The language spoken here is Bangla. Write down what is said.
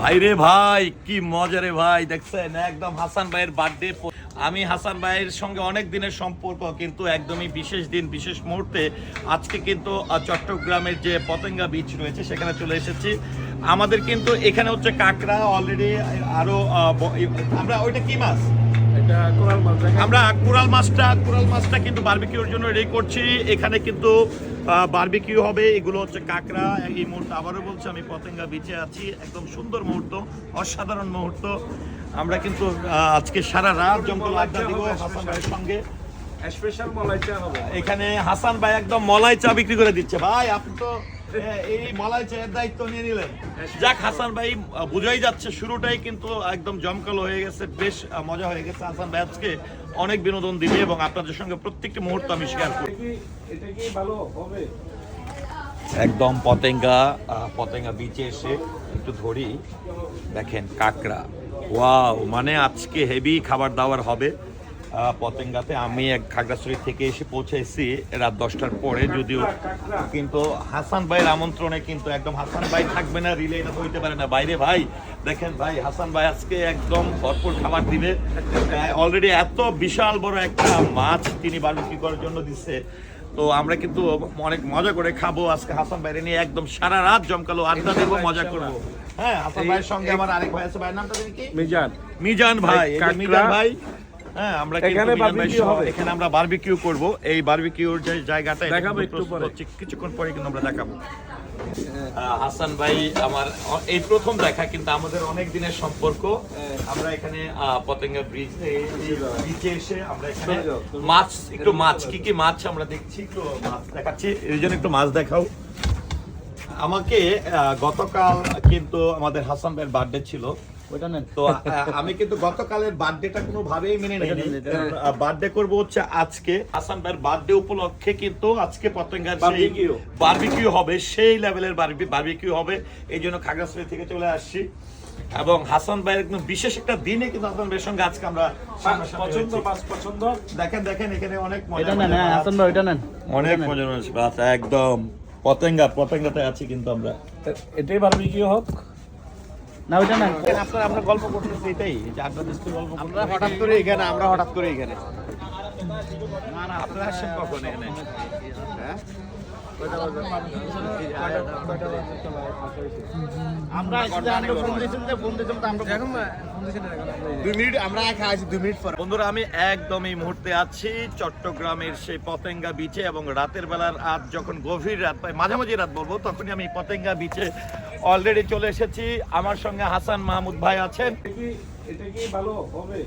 ভাই রে ভাই, কি মজা রে ভাই, দেখছেন? একদম হাসান ভাইয়ের বার্থডে আমি হাসান ভাইয়ের সঙ্গে অনেক দিনের সম্পর্ক, কিন্তু একদমই বিশেষ দিন, বিশেষ মুহূর্তে আজকে কিন্তু চট্টগ্রামের যে পতেঙ্গা বিচ রয়েছে, সেখানে চলে এসেছি। আমাদের কিন্তু এখানে হচ্ছে কাঁকড়া অলরেডি আরও আমরা ওইটা কি মাছ? আমরা কুরাল মাছটা কুরাল মাছটা কিন্তু বার্বিকিউর জন্য রেডি করছি। এখানে কিন্তু বারবিকিউ হবে এগুলো হচ্ছে কাঁকড়া। এই মুহূর্তে আবারও বলছি আমি পতেঙ্গা বিচে আছি। একদম সুন্দর মুহূর্ত অসাধারণ মুহূর্ত। আমরা কিন্তু আজকে সারা রাত জঙ্গল আড্ডা দিব হাসান ভাইয়ের সঙ্গে। স্পেশাল মলাই চা হবে। এখানে হাসান ভাই একদম মলাই চা বিক্রি করে দিচ্ছে। ভাই আপনি তো এই মলাই চায়ের দায়িত্ব নিয়ে নিলেন। যাক হাসান ভাই বোঝাই যাচ্ছে শুরুটাই কিন্তু একদম জমকালো হয়ে গেছে বেশ মজা হয়ে গেছে। হাসান ভাই আজকে অনেক বিনোদন দিবে এবং আপনাদের সঙ্গে প্রত্যেকটি মুহূর্ত আমি শেয়ার এটা এটা কি ভালো হবে? একদম পতেঙ্গা পতেঙ্গা বিচে এসে একটু ধরি। দেখেন কাঁকড়া। ওয়াও মানে আজকে হেভি খাবার দাবার হবে। পতেঙ্গাতে আমি এক খাগড়াছড়ি থেকে এসে পৌঁছেছি রাত দশটার পরে যদিও কিন্তু হাসান ভাইয়ের আমন্ত্রণে কিন্তু একদম হাসান ভাই থাকবে না রিলে এটা হইতে পারে না। বাইরে ভাই দেখেন ভাই হাসান ভাই আজকে একদম ভরপুর খাবার দিবে। অলরেডি এত বিশাল বড় একটা মাছ তিনি বারবিকিউ করার জন্য দিচ্ছে। তো আমরা কিন্তু অনেক মজা করে খাব আজকে হাসান ভাইরে নিয়ে একদম সারা রাত জমকালো আড্ডা দেবো মজা করব। হ্যাঁ হাসান ভাইয়ের সঙ্গে আমার আরেক ভাই আছে ভাইয়ের নামটা কি? মিজান। মিজান ভাই। মিজান ভাই। হ্যাঁ আমরা এখানে হবে। এখানে আমরা বারবিকিউ করব। এই বারবিকিউর যে জায়গাটা দেখাবো একটু পরে। কিছুক্ষণ পরে কিন্তু আমরা দেখাবো। হাসান ভাই আমার এই প্রথম দেখা কিন্তু আমাদের অনেক দিনের সম্পর্ক। আমরা এখানে আহ, পতেঙ্গা ব্রিজ বিচে এসে আমরা এখানে চলে যাও, তুমি- মাছ একটু মাছ কি কি মাছ আমরা দেখছি? একটু মাছ দেখাচ্ছি। এই জন্য একটু মাছ দেখাও। আমাকে গতকাল কিন্তু আমাদের হাসান ভাইয়ের বার্থডে ছিল। ওইটা নেন। তো আমি কিন্তু গতকালের বার্থডেটা কোনো ভাবেই মেনে নেই বার্থডে করব হচ্ছে আজকে। হাসান ভাইয়ের বার্থডে উপলক্ষে কিন্তু আজকে পতঙ্গার Barbecue। বারবিকিউ হবে সেই লেভেলের বারবিকিউ হবে। এই জন্য খাগড়াছড়ি থেকে চলে আসছি। এবং হাসান ভাইয়ের একদম বিশেষ একটা দিনে কিন্তু হাসান ভাইয়ের সঙ্গে আজকে আমরা পছন্দ। পছন্দ? দেখেন দেখেন এখানে অনেক মজা হ্যাঁ হাসান ভাই ওইটা নেন। অনেক মজা একদম। পতেঙ্গা পতেঙ্গাতে আছি কিন্তু আমরা। এটাই বারবিকিউ হোক। না ওইটা না। আপনারা আমরা গল্প করতেছি এটাই যে আড্ডা দিচ্ছি গল্প আমরা হঠাৎ করে এখানে আমরা হঠাৎ করে এখানে। না না আপনারা আসেন কখন এখানে? আসলে আমরা বন্ধুরা আমি একদম এই মুহূর্তে আছি চট্টগ্রামের সেই পতেঙ্গা বিচে এবং রাতের বেলার রাত যখন গভীর রাত পাই মাঝামাঝি রাত বলব তখনই আমি পতেঙ্গা বিচে অলরেডি চলে এসেছি। আমার সঙ্গে হাসান মাহমুদ ভাই আছেন। এটা কি ভালো হবে?